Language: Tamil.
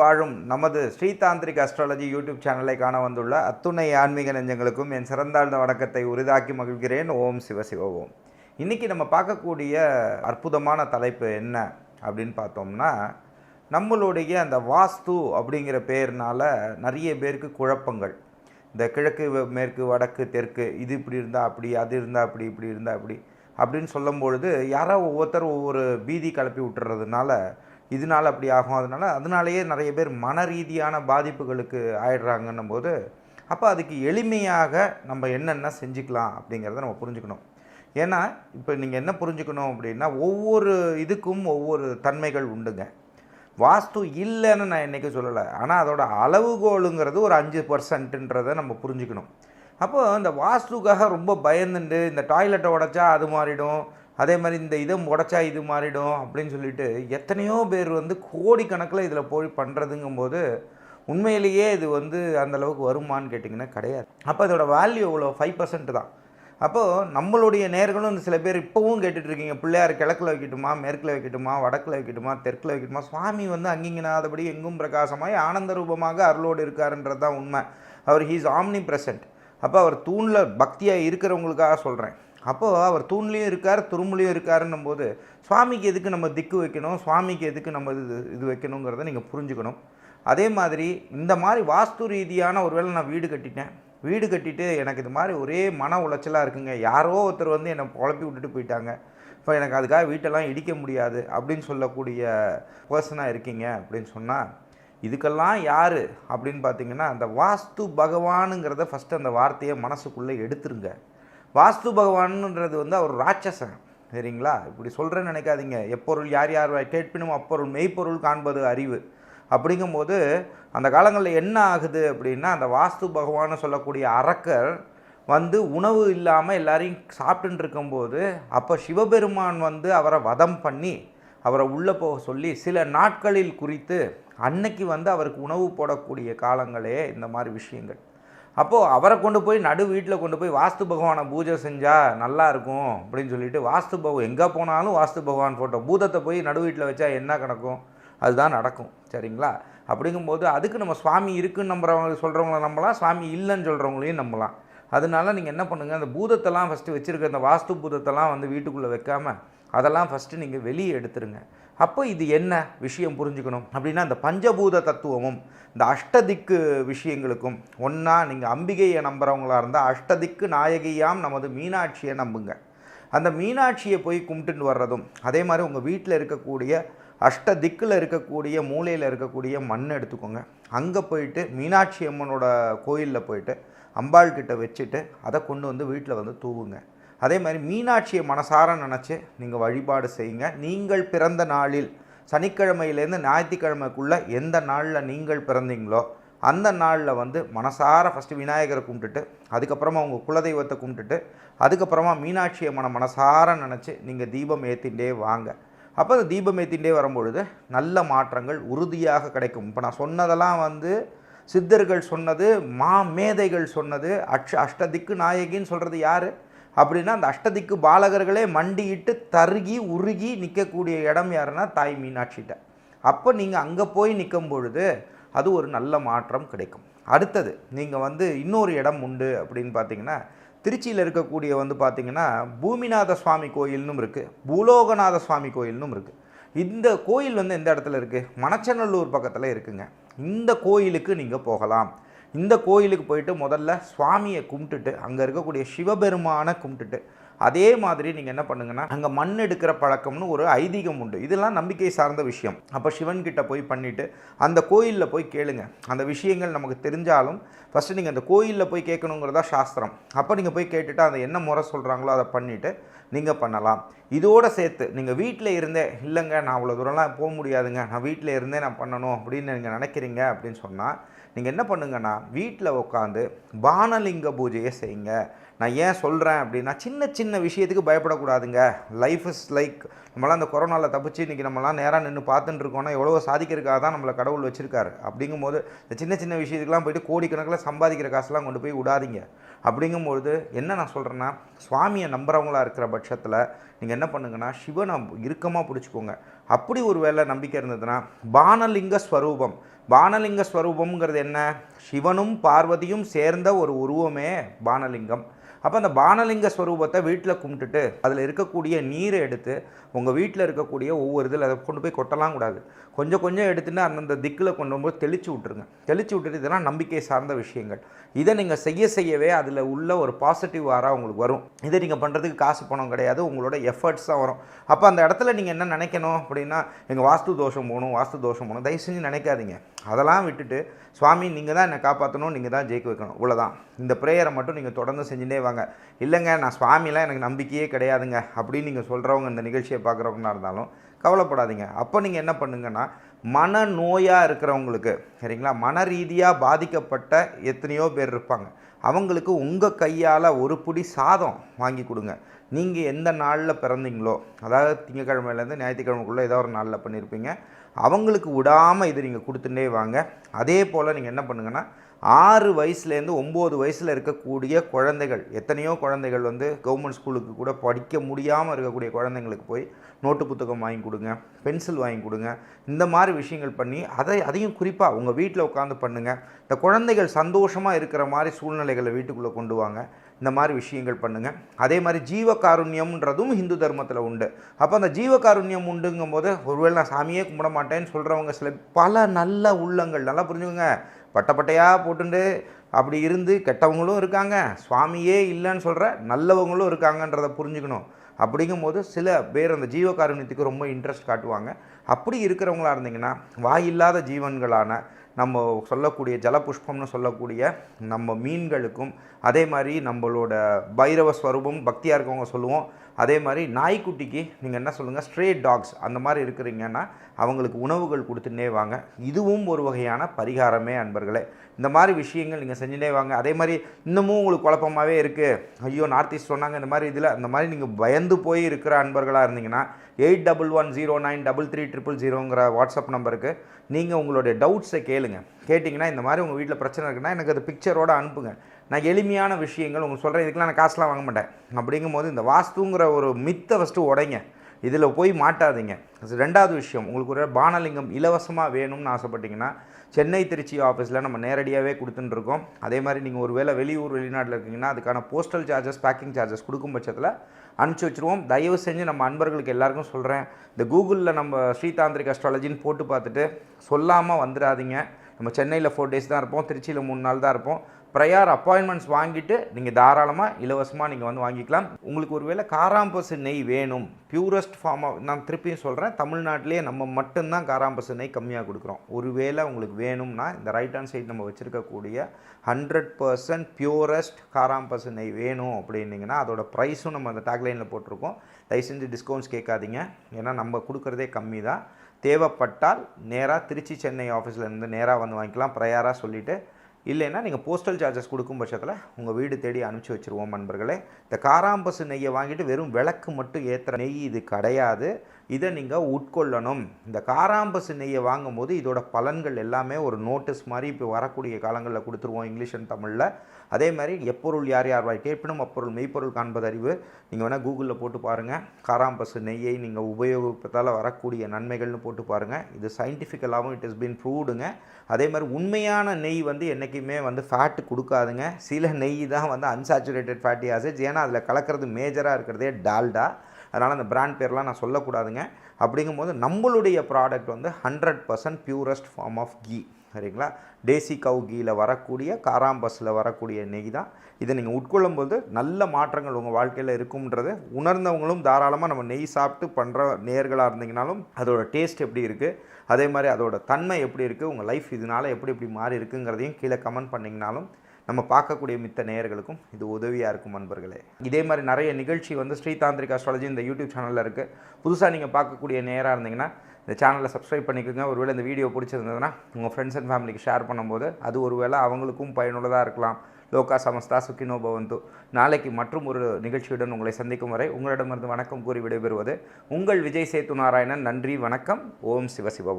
வாழும் நமது ஸ்ரீதாந்திரிக் அஸ்ட்ராலஜி யூடியூப் சேனலை காண வந்துள்ள அத்துணை ஆன்மீக நெஞ்சங்களுக்கும் என் சிறந்தாழ்ந்த வணக்கத்தை உரிதாக்கி மகிழ்கிறேன். ஓம் சிவ சிவ ஓம். இன்றைக்கி நம்ம பார்க்கக்கூடிய அற்புதமான தலைப்பு என்ன அப்படின்னு பார்த்தோம்னா நம்மளுடைய அந்த வாஸ்து அப்படிங்கிற பேர்னால் நிறைய பேருக்கு குழப்பங்கள். இந்த கிழக்கு மேற்கு வடக்கு தெற்கு இது இப்படி இருந்தால் அப்படி அது இருந்தால் அப்படி இப்படி இருந்தால் அப்படி அப்படின்னு சொல்லும் பொழுது யாரோ ஒவ்வொருத்தர் ஒவ்வொரு பீதி கிளப்பி விட்டுறதுனால இதனால அப்படி ஆகும். அதனால அதனாலேயே நிறைய பேர் மன ரீதியான பாதிப்புகளுக்கு ஆயிடுறாங்கன்னும் போது அப்போ அதுக்கு எளிமையாக நம்ம என்னென்ன செஞ்சுக்கலாம் அப்படிங்கிறத நம்ம புரிஞ்சுக்கணும். ஏன்னா இப்போ நீங்கள் என்ன புரிஞ்சுக்கணும் அப்படின்னா ஒவ்வொரு இதுக்கும் ஒவ்வொரு தன்மைகள் உண்டுங்க. வாஸ்து இல்லைன்னு நான் என்றைக்கும் சொல்லலை. ஆனால் அதோட அளவுகோலுங்கிறது ஒரு அஞ்சு பர்சன்ட்டுன்றதை நம்ம புரிஞ்சுக்கணும். அப்போது இந்த வாஸ்துக்காக ரொம்ப பயந்துண்டு இந்த டாய்லெட்டை உடச்சா அது மாறிடும் அதே மாதிரி இந்த இதை உடைச்சா இது மாறிடும் அப்படின்னு சொல்லிட்டு எத்தனையோ பேர் வந்து கோடிக்கணக்கில் இதில் போய் பண்ணுறதுங்கும்போது உண்மையிலேயே இது வந்து அந்தளவுக்கு வருமானு வருமான்னு கேட்டிங்கன்னா கிடையாது. அப்போ இதோட வேல்யூ எவ்வளோ? ஃபைவ் பர்சன்ட் தான். அப்போது நம்மளுடைய நேர்களும் சில பேர் இப்போவும் கேட்டுட்ருக்கீங்க பிள்ளையார் கிழக்கில் வைக்கட்டுமா மேற்கில் வைக்கட்டுமா வடக்கில் வைக்கட்டுமா தெற்கில் வைக்கட்டுமா? சுவாமி வந்து அங்கிங்கனாதபடி எங்கும் பிரகாசமாய் ஆனந்த ரூபமாக அருளோடு இருக்காருன்றது தான் உண்மை. அவர் ஹீஸ் ஆம்னி பிரசன்ட் அப்போ அவர் தூணில் பக்தியாக இருக்கிறவங்களுக்காக சொல்கிறேன். அப்போது அவர் தூண்லேயும் இருக்கார் துரும்புலையும் இருக்காருன்னும் போது சுவாமிக்கு எதுக்கு நம்ம திக்கு வைக்கணும் சுவாமிக்கு எதுக்கு நம்ம இது இது வைக்கணுங்கிறத நீங்கள் புரிஞ்சுக்கணும். அதே மாதிரி இந்த மாதிரி வாஸ்து ரீதியான ஒருவேளை நான் வீடு கட்டிட்டேன் வீடு கட்டிட்டு எனக்கு இது மாதிரி ஒரே மன உளைச்சலாக இருக்குங்க. யாரோ ஒருத்தர் வந்து என்னை குழப்பி விட்டுட்டு போயிட்டாங்க. இப்போ எனக்கு அதுக்காக வீட்டெல்லாம் இடிக்க முடியாது அப்படின்னு சொல்லக்கூடிய பர்சனாக இருக்கீங்க அப்படின்னு சொன்னால் இதுக்கெல்லாம் யார் அப்படின்னு பார்த்தீங்கன்னா அந்த வாஸ்து பகவானுங்கிறத ஃபஸ்ட்டு அந்த வார்த்தையை மனசுக்குள்ளே எடுத்துருங்க. வாஸ்து பகவானுன்றது வந்து அவர் ராட்சசன் சரிங்களா? இப்படி சொல்கிறேன்னு நினைக்காதீங்க. எப்பொருள் யார் யார் கேட்பினும் அப்பொருள் மெய்ப்பொருள் காண்பது அறிவு. அப்படிங்கும்போது அந்த காலங்களில் என்ன ஆகுது அப்படின்னா அந்த வாஸ்து பகவான்னு சொல்லக்கூடிய அரக்கர் வந்து உணவு இல்லாமல் எல்லாரையும் சாப்பிட்டுட்டு இருக்கும்போது அப்போ சிவபெருமான் வந்து அவரை வதம் பண்ணி அவரை உள்ளே போக சொல்லி சில நாட்களில் குறித்து அன்னைக்கு வந்து அவருக்கு உணவு போடக்கூடிய காலங்களே இந்த மாதிரி விஷயங்கள். அப்போது அவரை கொண்டு போய் நடு வீட்டில் கொண்டு போய் வாஸ்து பகவானை பூஜை செஞ்சால் நல்லா இருக்கும் அப்படின்னு சொல்லிட்டு வாஸ்து பகவான் எங்கே போனாலும் வாஸ்து பகவான் ஃபோட்டோ பூதத்தை போய் நடு வீட்டில் வச்சா என்ன கணக்கும் அதுதான் நடக்கும். சரிங்களா? அப்படிங்கும்போது அதுக்கு நம்ம சுவாமி இருக்குன்னு நம்புறவங்க சொல்கிறவங்கள நம்பலாம் சுவாமி இல்லைன்னு சொல்கிறவங்களையும் நம்பலாம். அதனால நீங்கள் என்ன பண்ணுங்கள் அந்த பூதத்தெல்லாம் ஃபஸ்ட்டு வச்சுருக்க அந்த வாஸ்து பூதத்தெல்லாம் வந்து வீட்டுக்குள்ளே வைக்காமல் அதெல்லாம் ஃபஸ்ட்டு நீங்கள் வெளியே எடுத்துருங்க. அப்போ இது என்ன விஷயம் புரிஞ்சுக்கணும்? அப்படின்னா அந்த பஞ்சபூத தத்துவமும் இந்த அஷ்டதிக்கு விஷயங்களுக்கும் ஒன்றா நீங்கள் அம்பிகையை நம்புறவங்களா இருந்தால் அஷ்டதிக்கு நாயகியாம் நமது மீனாட்சியை நம்புங்க. அந்த மீனாட்சியை போய் கும்பிட்டுன்னு வர்றதும் அதே மாதிரி உங்கள் வீட்டில் இருக்கக்கூடிய அஷ்ட திக்கில் இருக்கக்கூடிய மூலையில் இருக்கக்கூடிய மண் எடுத்துக்கோங்க. அங்கே போயிட்டு மீனாட்சி அம்மனோட கோயிலில் போயிட்டு அம்பாள் கிட்ட வச்சுட்டு அதை கொண்டு வந்து வீட்டில் வந்து தூவுங்க. அதே மாதிரி மீனாட்சியை மனசார நினச்சி நீங்கள் வழிபாடு செய்யுங்க. நீங்கள் பிறந்த நாளில் சனிக்கிழமையிலேருந்து ஞாயிற்றுக்கிழமைக்குள்ளே எந்த நாளில் நீங்கள் பிறந்தீங்களோ அந்த நாளில் வந்து மனசார ஃபஸ்ட்டு விநாயகரை கும்பிட்டுட்டு அதுக்கப்புறமா உங்கள் குலதெய்வத்தை கும்பிட்டுட்டு அதுக்கப்புறமா மீனாட்சி அம்மனை மனசார நினச்சி நீங்கள் தீபம் ஏற்றிண்டே வாங்க. அப்போ அந்த தீபம் ஏற்றிண்டே வரும்பொழுது நல்ல மாற்றங்கள் உறுதியாக கிடைக்கும். இப்போ நான் சொன்னதெல்லாம் வந்து சித்தர்கள் சொன்னது மா மேதைகள் சொன்னது அட்ச அஷ்டதிக்கு நாயகின்னு சொல்கிறது யார்? அப்படின்னா அந்த அஷ்டதிக்கு பாலகர்களே மண்டியிட்டு தருகி உருகி நிற்கக்கூடிய இடம் யாருன்னா தாய் மீனாட்சிகிட்ட. அப்போ நீங்கள் அங்கே போய் நிற்கும் பொழுது அது ஒரு நல்ல மாற்றம் கிடைக்கும். அடுத்தது நீங்கள் வந்து இன்னொரு இடம் உண்டு அப்படின்னு பார்த்தீங்கன்னா திருச்சியில் இருக்கக்கூடிய வந்து பார்த்தீங்கன்னா பூமிநாத சுவாமி கோயில்னும் இருக்குது பூலோகநாத சுவாமி கோயில்னும் இருக்குது இந்த கோயில் வந்து எந்த இடத்துல இருக்குது மணச்சநல்லூர் பக்கத்தில் இருக்குங்க. இந்த கோயிலுக்கு நீங்கள் போகலாம். இந்த கோயிலுக்கு போயிட்டு முதல்ல சுவாமியை கும்பிட்டுட்டு அங்கே இருக்கக்கூடிய சிவபெருமானை கும்பிட்டுட்டு அதே மாதிரி நீங்கள் என்ன பண்ணுங்கன்னா அங்கே மண் எடுக்கிற பழக்கம்னு ஒரு ஐதீகம் உண்டு. இதெல்லாம் நம்பிக்கை சார்ந்த விஷயம். அப்போ சிவன் கிட்ட போய் பண்ணிவிட்டு அந்த கோயிலில் போய் கேளுங்க. அந்த விஷயங்கள் நமக்கு தெரிஞ்சாலும் ஃபஸ்ட்டு நீங்கள் அந்த கோயிலில் போய் கேட்கணுங்கிறதா சாஸ்திரம். அப்போ நீங்கள் போய் கேட்டுட்டு அதை என்ன முறை சொல்கிறாங்களோ அதை பண்ணிவிட்டு நீங்கள் பண்ணலாம். இதோடு சேர்த்து நீங்கள் வீட்டில் இருந்தே இல்லைங்க நான் அவ்வளோ தூரம்லாம் போக முடியாதுங்க. நான் வீட்டில் இருந்தே நான் பண்ணணும் அப்படின்னு நீங்கள் நினைக்கிறீங்க அப்படின்னு சொன்னால் நீங்கள் என்ன பண்ணுங்கன்னா வீட்டில் உட்காந்து பானலிங்க பூஜையை செய்யுங்க. நான் ஏன் சொல்கிறேன் அப்படின்னா சின்ன சின்ன விஷயத்துக்கு பயப்படக்கூடாதுங்க. லைஃப் இஸ் லைக் நம்மளாம் அந்த கொரோனாவில் தப்பிச்சு இன்றைக்கி நம்மளாம் நேராக நின்று பார்த்துட்டு இருக்கோம்னா எவ்வளோ சாதிக்கிறதுக்காக தான் நம்மளை கடவுள் வச்சுருக்காரு. அப்படிங்கும்போது இந்த சின்ன சின்ன விஷயத்துக்குலாம் போயிட்டு கோடிக்கணக்கில் சம்பாதிக்கிற காசுலாம் கொண்டு போய் விடாதீங்க. அப்படிங்கும்பொழுது என்ன நான் சொல்கிறேன்னா சுவாமியை நம்புகிறவங்களாக இருக்கிற பட்சத்தில் நீங்கள் என்ன பண்ணுங்கன்னா சிவனை இறுக்கமாக பிடிச்சிக்கோங்க. அப்படி ஒரு வேளை நம்பிக்கை இருந்ததுன்னா பானலிங்க ஸ்வரூபம். பானலிங்க ஸ்வரூபம்ங்கிறது என்ன? சிவனும் பார்வதியும் சேர்ந்த ஒரு உருவமே பானலிங்கம் அப்போ அந்த பானலிங்க ஸ்வரூபத்தை வீட்டில் கும்பிட்டுட்டு அதில் இருக்கக்கூடிய நீரை எடுத்து உங்கள் வீட்டில் இருக்கக்கூடிய ஒவ்வொரு இதில் அதை கொண்டு போய் கொட்டலாம் கூடாது. கொஞ்சம் கொஞ்சம் எடுத்துட்டு அந்தந்த திக்கில் கொண்டு போய் தெளித்து விட்ருங்க தெளித்து விட்டுட்டு இதெல்லாம் நம்பிக்கை சார்ந்த விஷயங்கள். இதை நீங்கள் செய்ய செய்யவே அதில் உள்ள ஒரு பாசிட்டிவ் ஆராக உங்களுக்கு வரும். இதை நீங்கள் பண்ணுறதுக்கு காசு பணம் கிடையாது உங்களோட எஃபர்ட்ஸ் தான் வரும். அப்போ அந்த இடத்துல நீங்கள் என்ன நினைக்கணும் அப்படின்னா எங்கள் வாஸ்து தோஷம் போகணும் வாஸ்து தோஷம் போகணும். தயவு செஞ்சு நினைக்காதீங்க. அதெல்லாம் விட்டுட்டு சுவாமி நீங்கள் தான் என்னை காப்பாற்றணும் நீங்கள் தான் ஜெயிக்க வைக்கணும். இவ்வளோதான் இந்த ப்ரேயரை மட்டும் நீங்கள் தொடர்ந்து செஞ்சுட்டே வாங்க. இல்லைங்க நான் சுவாமிலாம் எனக்கு நம்பிக்கையே கிடையாதுங்க. அப்படின்னு நீங்கள் சொல்கிறவங்க இந்த நிகழ்ச்சியை பார்க்குறவங்களா இருந்தாலும் கவலைப்படாதீங்க. அப்போ நீங்கள் என்ன பண்ணுங்கன்னா மன நோயாக இருக்கிறவங்களுக்கு சரிங்களா மன ரீதியாக பாதிக்கப்பட்ட எத்தனையோ பேர் இருப்பாங்க. அவங்களுக்கு உங்கள் கையால் ஒரு பிடி சாதம் வாங்கி கொடுங்க. நீங்கள் எந்த நாளில் பிறந்தீங்களோ அதாவது திங்கக்கிழமையிலேருந்து ஞாயிற்றுக்கிழமைக்குள்ளே ஏதோ ஒரு நாளில் பண்ணியிருப்பீங்க. அவங்களுக்கு விடாமல் இது நீங்கள் கொடுத்துட்டே வாங்க. அதே போல் நீங்கள் என்ன பண்ணுங்கன்னா ஆறு வயசுலேருந்து ஒம்பது வயசில் இருக்கக்கூடிய குழந்தைகள் எத்தனையோ குழந்தைகள் வந்து கவர்மெண்ட் ஸ்கூலுக்கு கூட படிக்க முடியாமல் இருக்கக்கூடிய குழந்தைங்களுக்கு போய் நோட்டு புத்தகம் வாங்கி கொடுங்க பென்சில் வாங்கி கொடுங்க இந்த மாதிரி விஷயங்கள் பண்ணி அதை அதையும் குறிப்பாக உங்கள் வீட்டில் உட்காந்து பண்ணுங்கள் இந்த குழந்தைகள் சந்தோஷமாக இருக்கிற மாதிரி சூழ்நிலைகளை வீட்டுக்குள்ளே கொண்டு வாங்க. இந்த மாதிரி விஷயங்கள் பண்ணுங்கள் அதே மாதிரி ஜீவகாருண்யம்ன்றதும் ஹிந்து தர்மத்தில் உண்டு. அப்போ அந்த ஜீவகாருண்யம் உண்டுங்கும் போது ஒருவேளை நான் சாமியே கும்பிட மாட்டேன்னு சொல்கிறவங்க சில பல நல்ல உள்ளங்கள் நல்லா புரிஞ்சுக்கோங்க. பட்டப்பட்டையாக போட்டுண்டு அப்படி இருந்து கெட்டவங்களும் இருக்காங்க. சுவாமியே இல்லைன்னு சொல்கிற நல்லவங்களும் இருக்காங்கன்றதை புரிஞ்சுக்கணும். அப்படிங்கும்போது சில பேர் அந்த ஜீவகாருண்யத்துக்கு ரொம்ப இன்ட்ரெஸ்ட் காட்டுவாங்க. அப்படி இருக்கிறவங்களா இருந்தீங்கன்னா வாயில்லாத ஜீவன்களான நம்ம சொல்லக்கூடிய ஜலபுஷ்பம்னு சொல்லக்கூடிய நம்ம மீன்களுக்கும் அதே மாதிரி நம்மளோட பைரவ ஸ்வரூபம் பக்தியாக இருக்கவங்க சொல்லுவோம். அதே மாதிரி நாய்க்குட்டிக்கு நீங்கள் என்ன சொல்லுங்கள் ஸ்ட்ரே டாக்ஸ் அந்த மாதிரி இருக்கிறீங்கன்னா அவங்களுக்கு உணவுகள் கொடுத்துட்டே வாங்க. இதுவும் ஒரு வகையான பரிகாரமே அன்பர்களே. இந்த மாதிரி விஷயங்கள் நீங்கள் செஞ்சுட்டே வாங்க. அதே மாதிரி இன்னமும் உங்களுக்கு குழப்பமாகவே இருக்குது ஐயோ நார்த் ஈஸ்ட் சொன்னாங்க இந்த மாதிரி இதில் அந்த மாதிரி நீங்கள் பயந்து போய் இருக்கிற அன்பர்களாக இருந்தீங்கன்னா eight double one zero nine double three triple ஜீரோங்கிற WhatsApp நம்பருக்கு நீங்கள் உங்களுடைய டவுட்ஸை கேளுங்க. கேட்டிங்கன்னா இந்த மாதிரி உங்கள் வீட்டில் பிரச்சனை இருக்குன்னா எனக்கு அது பிக்சரோடு அனுப்புங்க. நான் எளிமையான விஷயங்கள் உங்களுக்கு சொல்கிறேன் இதுக்கெலாம் நான் காசுலாம் வாங்க மாட்டேன். அப்படிங்கும்போது இந்த வாஸ்துங்கிற ஒரு மித்தை ஃபஸ்ட்டு உடைங்க. இதில் போய் மாட்டாதீங்க. ரெண்டாவது விஷயம். உங்களுக்கு ஒரு பானலிங்கம் இலவசமாக வேணும்னு ஆசைப்பட்டீங்கன்னா சென்னை திருச்சி ஆஃபீஸில் நம்ம நேரடியாகவே கொடுத்துட்டுருக்கோம். அதே மாதிரி நீங்கள் ஒரு வேளை வெளியூர் வெளிநாட்டில் இருக்கீங்கன்னா அதுக்கான போஸ்டல் சார்ஜஸ் பேக்கிங் சார்ஜஸ் கொடுக்கும் பட்சத்தில் அனுப்பிச்சி வச்சுருவோம். தயவு செஞ்சு நம்ம அன்பர்களுக்கு எல்லாருக்கும் சொல்கிறேன் இந்த கூகுளில் நம்ம ஸ்ரீதாந்திரிக் அஸ்ட்ராலஜின்னு போட்டு பார்த்துட்டு சொல்லாமல் வந்துடாதீங்க. நம்ம சென்னையில் ஃபோர் டேஸ் தான் இருப்போம். திருச்சியில் மூணு நாள் தான் இருப்போம். ப்ரையார் அப்பாயின்மெண்ட்ஸ் வாங்கிட்டு நீங்கள் தாராளமாக இலவசமாக நீங்கள் வந்து வாங்கிக்கலாம். உங்களுக்கு ஒருவேளை காராம்பசு நெய் வேணும். பியூரஸ்ட் ஃபார்மாக நான் திருப்பியும் சொல்கிறேன் தமிழ்நாட்டிலே நம்ம மட்டும்தான் காராம்பசு நெய் கம்மியாக கொடுக்குறோம். ஒருவேளை உங்களுக்கு வேணும்னா இந்த ரைட் ஹேண்ட் சைடு நம்ம வச்சுருக்கக்கூடிய ஹண்ட்ரட் பர்சன்ட் பியூரஸ்ட் காராம்பசு நெய் வேணும் அப்படின்னிங்கன்னா அதோட ப்ரைஸும் நம்ம அந்த டேக்லைனில் போட்டிருக்கோம். தயவு செஞ்சு டிஸ்கவுண்ட்ஸ் கேட்காதீங்க. ஏன்னா நம்ம கொடுக்குறதே கம்மி தான் தேவைப்பட்டால் நேராக திருச்சி சென்னை ஆஃபீஸ்லேருந்து நேராக வந்து வாங்கிக்கலாம். ப்ரையாராக சொல்லிவிட்டு இல்லைன்னா நீங்கள் போஸ்டல் சார்ஜஸ் கொடுக்கும் பட்சத்தில் உங்கள் வீடு தேடி அனுப்பிச்சி வச்சுருவோம் நண்பர்களே. இந்த காராம்பசு நெய்யை வாங்கிட்டு வெறும் விளக்கு மட்டும் ஏற்றுற நெய் இது கிடையாது. இதை நீங்கள் உட்கொள்ளணும். இந்த காராம்பசு நெய்யை வாங்கும்போது இதோட பலன்கள் எல்லாமே ஒரு நோட்டீஸ் மாதிரி இப்போ வரக்கூடிய காலங்களில் கொடுத்துருவோம் இங்கிலீஷ் அண்ட் தமிழில். அதே மாதிரி எப்பொருள் யார் யார் வாய் கேட்பினும் அப்பொருள் மெய்ப்பொருள் காண்பது அறிவு. நீங்கள் வேணால் கூகுளில் போட்டு பாருங்கள் காராம்பசு நெய்யை நீங்கள் உபயோகிப்பதால் வரக்கூடிய நன்மைகள்னு போட்டு பாருங்கள் இது சயின்டிஃபிக்கலாகவும் இட் இஸ் பீன் ப்ரூவ்டுங்க அதே மாதிரி உண்மையான நெய் வந்து என்றைக்குமே வந்து ஃபேட்டு கொடுக்காதுங்க. சில நெய் தான் வந்து அன்சாச்சுரேட்டட் ஃபேட்டி ஆசிட்ஸ் ஏன்னா அதில் கலக்கிறது மேஜராக இருக்கிறதே டால்டா. அதனால் அந்த பிராண்ட் பேர்லாம் நான் சொல்லக்கூடாதுங்க. அப்படிங்கும்போது நம்மளுடைய ப்ராடக்ட் வந்து hundred percent purest form of ghee சரிங்களா? தேசி கவு கீயில் வரக்கூடிய காராம்பஸில் வரக்கூடிய நெய் தான். இதை நீங்கள் உட்கொள்ளும்போது நல்ல மாற்றங்கள் உங்கள் வாழ்க்கையில் இருக்கும்ன்றது உணர்ந்தவங்களும் தாராளமாக நம்ம நெய் சாப்பிட்டு பண்ணுற நேர்களாக இருந்தீங்கனாலும் அதோட டேஸ்ட் எப்படி இருக்குது அதே மாதிரி அதோட தன்மை எப்படி இருக்குது உங்கள் லைஃப் இதனால் எப்படி எப்படி மாறி இருக்குங்கிறதையும் கீழே கமெண்ட் பண்ணிங்கனாலும் நம்ம பார்க்கக்கூடிய மித்த நேயர்களுக்கும் இது உதவியாக இருக்கும் நண்பர்களே இதே மாதிரி நிறைய நிகழ்ச்சி வந்து ஸ்ரீதாந்திரிக் அஸ்ட்ராலஜி இந்த யூடியூப் சேனலில் இருக்குது புதுசாக நீங்கள் பார்க்கக்கூடிய நேராக இருந்தீங்கன்னா இந்த சேனலை சப்ஸ்கிரைப் பண்ணிக்கோங்க. ஒருவேளை இந்த வீடியோ பிடிச்சிருந்ததுன்னா உங்கள் ஃப்ரெண்ட்ஸ் அண்ட் ஃபேமிலிக்கு ஷேர் பண்ணும்போது அது ஒருவேளை அவங்களுக்கும் பயனுள்ளதாக இருக்கலாம். லோகா சமஸ்தா சுக்கினோ பவந்து. நாளைக்கு மற்றும் ஒரு நிகழ்ச்சியுடன் உங்களை சந்திக்கும் வரை உங்களிடமிருந்து வணக்கம் கூறி விடைபெறுவது உங்கள் விஜய் சேத்து நாராயணன் நன்றி வணக்கம். ஓம் சிவசிவ